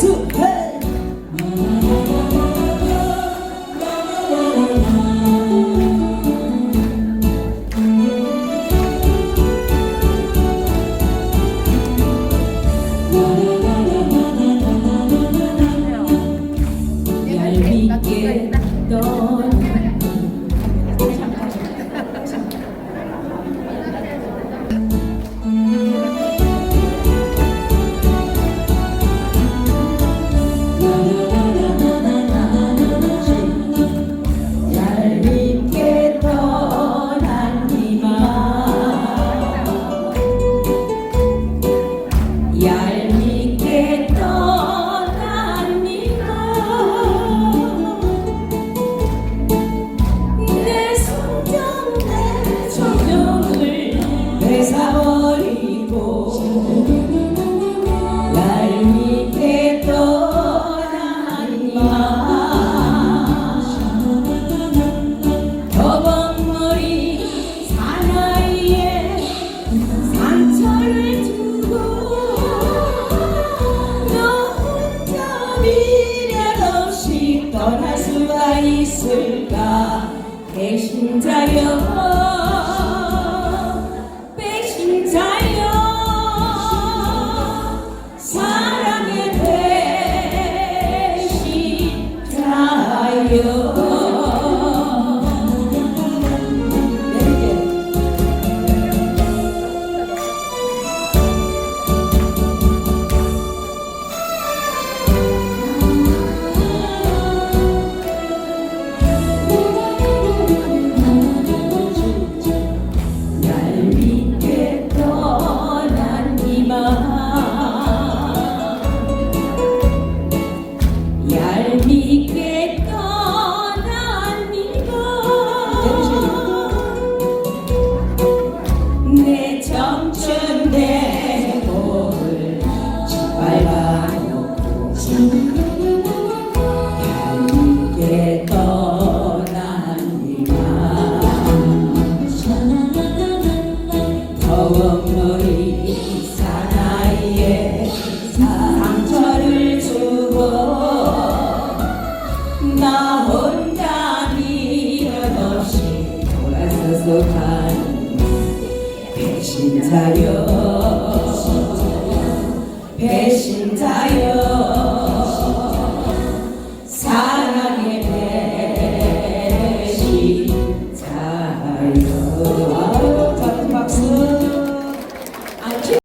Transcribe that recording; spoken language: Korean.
ซื้อ 배신자여. 배신자여. 사랑의 배신자여 소원물이 사나이에 상처를 주고 나 혼자 미련 없이 돌아서서 간 배신자여 배신자여.